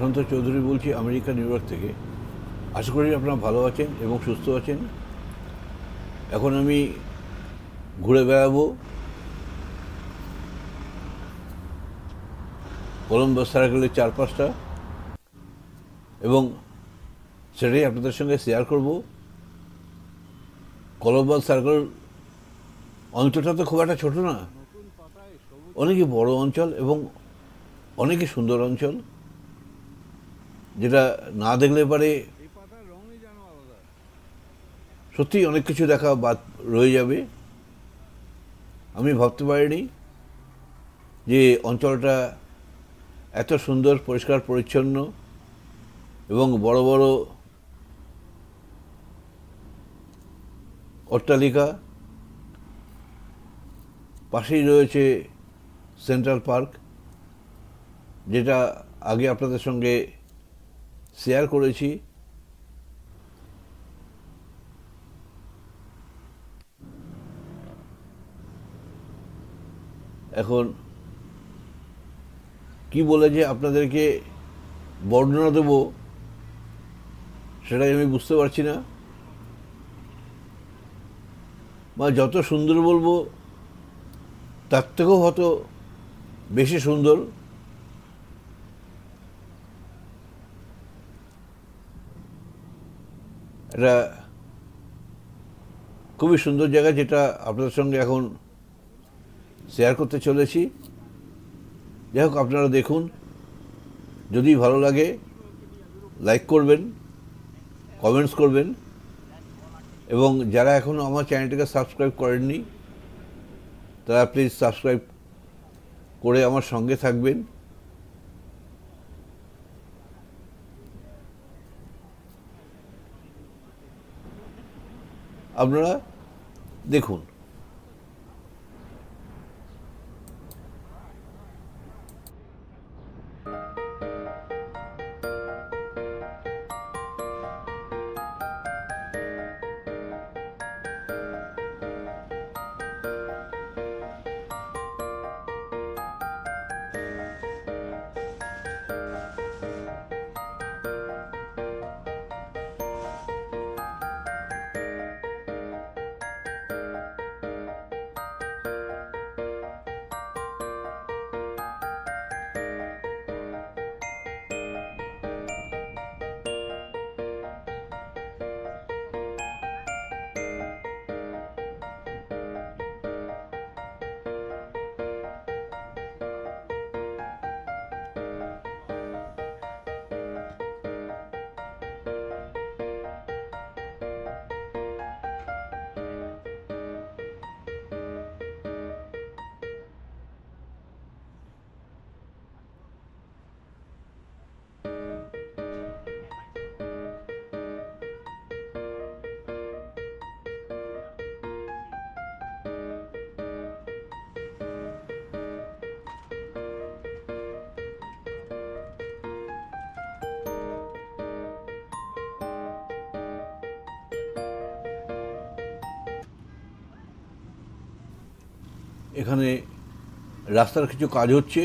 প্রশান্ত চৌধুরী বলছি, America, new York থেকে। আশা করি আপনারা ভালো আছেন এবং সুস্থ আছেন। এখন আমি ঘুরে বেড়াবো কলম্বাস সার্কেলের চারপাশটা এবং সেটাই আপনাদের সঙ্গে শেয়ার করব। কলম্বাস সার্কেল অঞ্চলটা তো খুব একটা ছোট না। অনেকই বড় অঞ্চল এবং অনেকই সুন্দর অঞ্চল। যেটা না দেখলে পারে সত্যি অনেক কিছু দেখা বাদ রয়ে যাবে। আমি ভাবতে পারিনি যে অঞ্চলটা এত সুন্দর, পরিষ্কার, পরিচ্ছন্ন এবং বড় বড় অট্টালিকা পাশেই রয়েছে সেন্ট্রাল পার্ক, যেটা আগে আপনাদের সঙ্গে শেয়ার করেছি। এখন কি বলে যে আপনাদেরকে বর্ণনা দেবো, সেটাই আমি বুঝতে পারছি না। বা যত সুন্দর বলব, তার থেকেও হয়তো বেশি সুন্দর। এটা খুবই সুন্দর জায়গা যেটা আপনাদের সঙ্গে এখন শেয়ার করতে চলেছি। যাই হোক, আপনারা দেখুন। যদি ভালো লাগে লাইক করবেন কমেন্টস করবেন। এবং যারা এখনও আমার চ্যানেলটিকে সাবস্ক্রাইব করেননি, তারা প্লিজ সাবস্ক্রাইব করে আমার সঙ্গে থাকবেন। আপনারা দেখুন। এখানে রাস্তার কিছু কাজ হচ্ছে।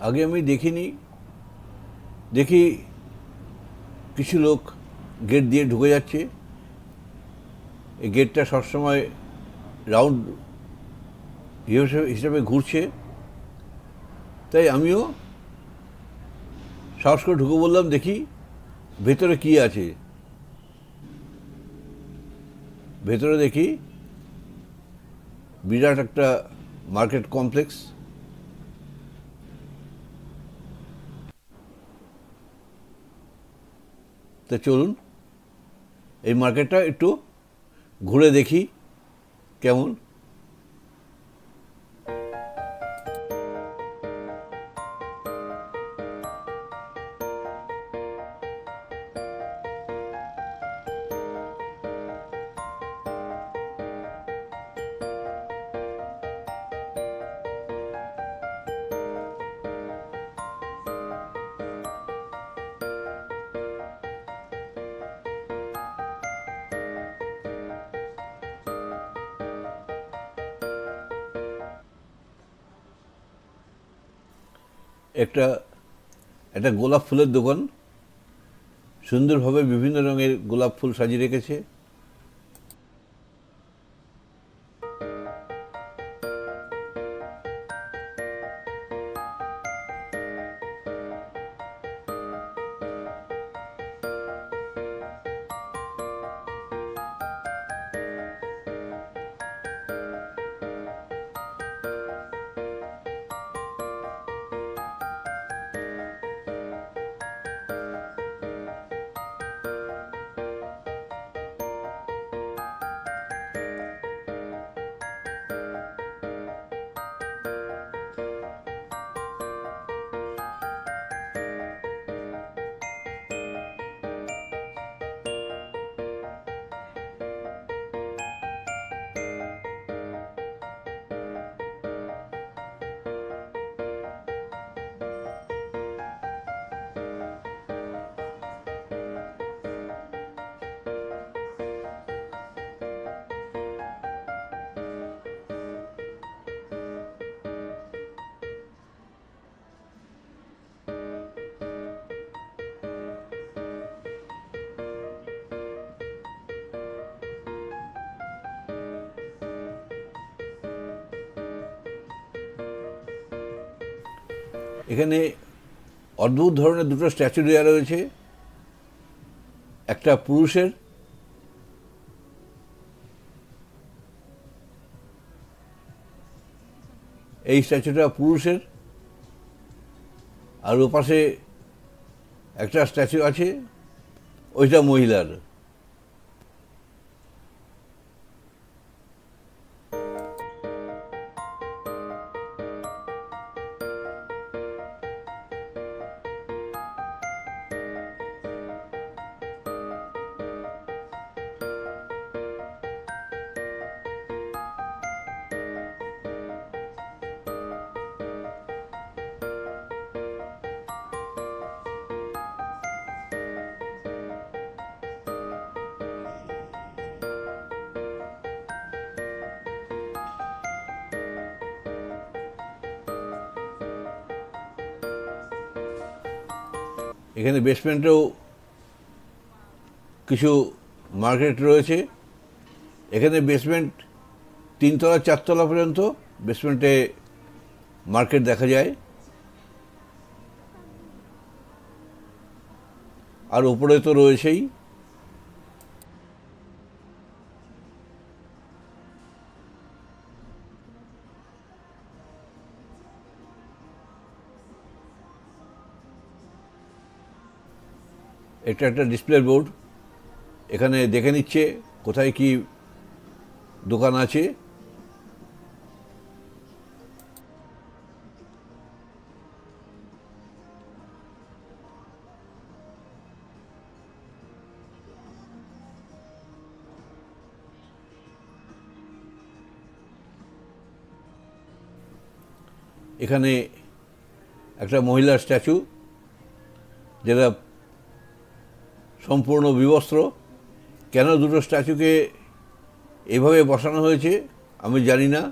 আগে আমি দেখিনি। দেখি কিছু লোক গেট দিয়ে ঢুকে যাচ্ছে। এই গেটটা সবসময় রাউন্ড হিসেবে হিসাবে ঘুরছে। তাই আমিও সাহস করে ঢুকে বললাম, দেখি ভেতরে কি আছে। ভেতরে দেখি বিরাট একটা মার্কেট কমপ্লেক্স। তা চলুন, এই মার্কেটটা একটু ঘুরে দেখি কেমন। একটা একটা গোলাপ ফুলের দোকান। সুন্দরভাবে বিভিন্ন রঙের গোলাপ ফুল সাজিয়ে রেখেছে। এখানে অদ্ভুত ধরনের দুটো স্ট্যাচু দেওয়া রয়েছে। একটা পুরুষের, এই স্ট্যাচুটা পুরুষের, আর ওপাশে একটা স্ট্যাচু আছে, ওইটা মহিলার। এখানে বেসমেন্টেও কিছু মার্কেট রয়েছে। এখানে বেসমেন্ট তিনতলা, চারতলা পর্যন্ত বেসমেন্টে মার্কেট দেখা যায়। আর উপরে তো রয়েছেই এটা একটা ডিসপ্লে বোর্ড এখানে দেখে নিচ্ছে কোথায় কি দোকান আছে। এখানে একটা মহিলার স্ট্যাচু, যেটা সম্পূর্ণ বিবস্ত্র। কেন দুটো স্ট্যাচুকে এভাবে বসানো হয়েছে আমি জানি না।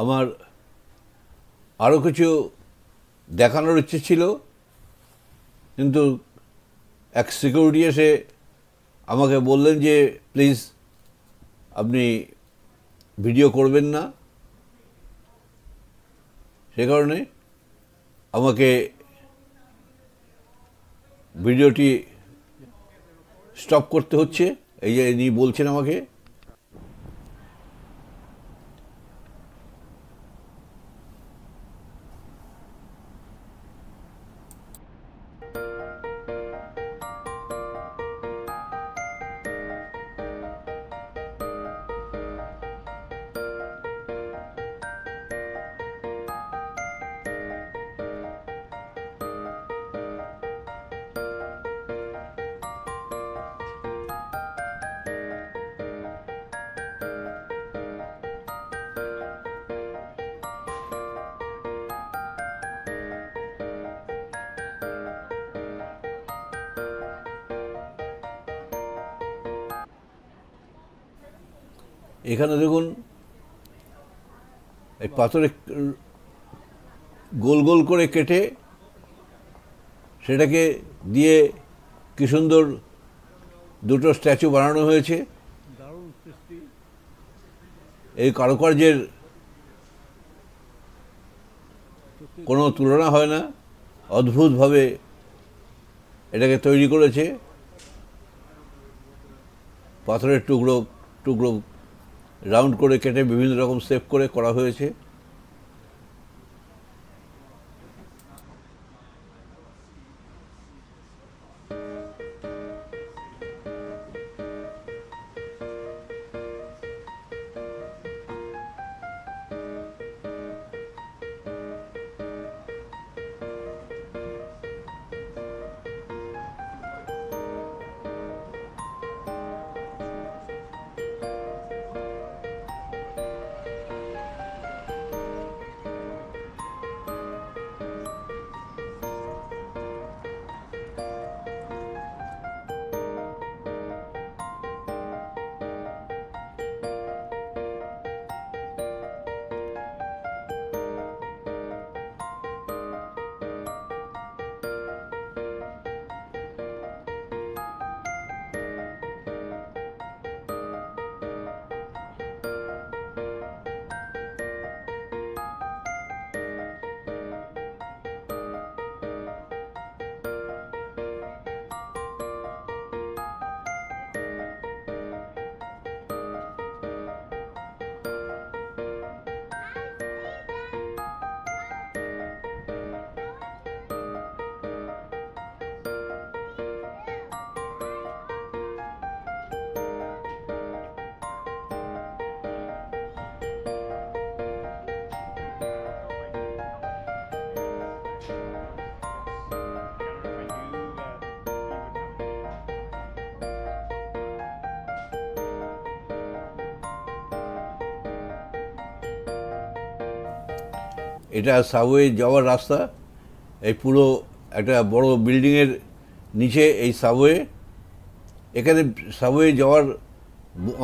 আমার আরও কিছু দেখানোর ইচ্ছে ছিল, কিন্তু এক সিকিউরিটি এসে আমাকে বললেন যে, প্লিজ আপনি ভিডিও করবেন না। সে কারণে আমাকে ভিডিওটি স্টপ করতে হচ্ছে। এই যে ইনি বলছেন আমাকে এখানে দেখুন, এই পাথরে গোল গোল করে কেটে সেটাকে দিয়ে কি সুন্দর দুটো স্ট্যাচু বানানো হয়েছে। এই কারুকার্যের কোনো তুলনা হয় না, অদ্ভুতভাবে এটাকে তৈরি করেছে। পাথরের টুকরো টুকরো রাউন্ড করে কেটে বিভিন্ন রকম সেভ করে করা হয়েছে। এটা সাবওয়ে যাওয়ার রাস্তা, এই পুরো একটা বড় বিল্ডিংয়ের নিচে এই সাবওয়ে এখানে সাবওয়ে যাওয়ার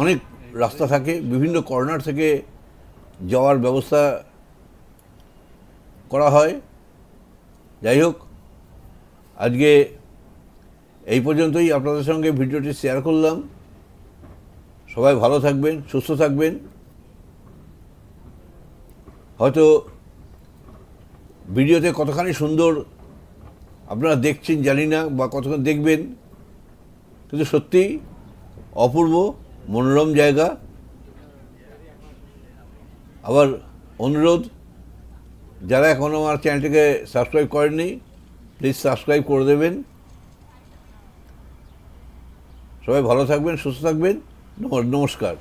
অনেক রাস্তা থাকে, বিভিন্ন কর্নার থেকে যাওয়ার ব্যবস্থা করা হয়। যাই হোক, আজকে এই পর্যন্তই আপনাদের সঙ্গে ভিডিওটি শেয়ার করলাম। সবাই ভালো থাকবেন, সুস্থ থাকবেন। হয়তো ভিডিওতে কতখানি সুন্দর আপনারা দেখছেন জানি না বা কতক্ষণ দেখবেন, কিন্তু সত্যিই অপূর্ব, মনোরম জায়গা। আবার অনুরোধ, যারা এখনও আমার চ্যানেলটিকে সাবস্ক্রাইব করেননি প্লিজ সাবস্ক্রাইব করে দেবেন। সবাই ভালো থাকবেন, সুস্থ থাকবেন। নম- নমস্কার।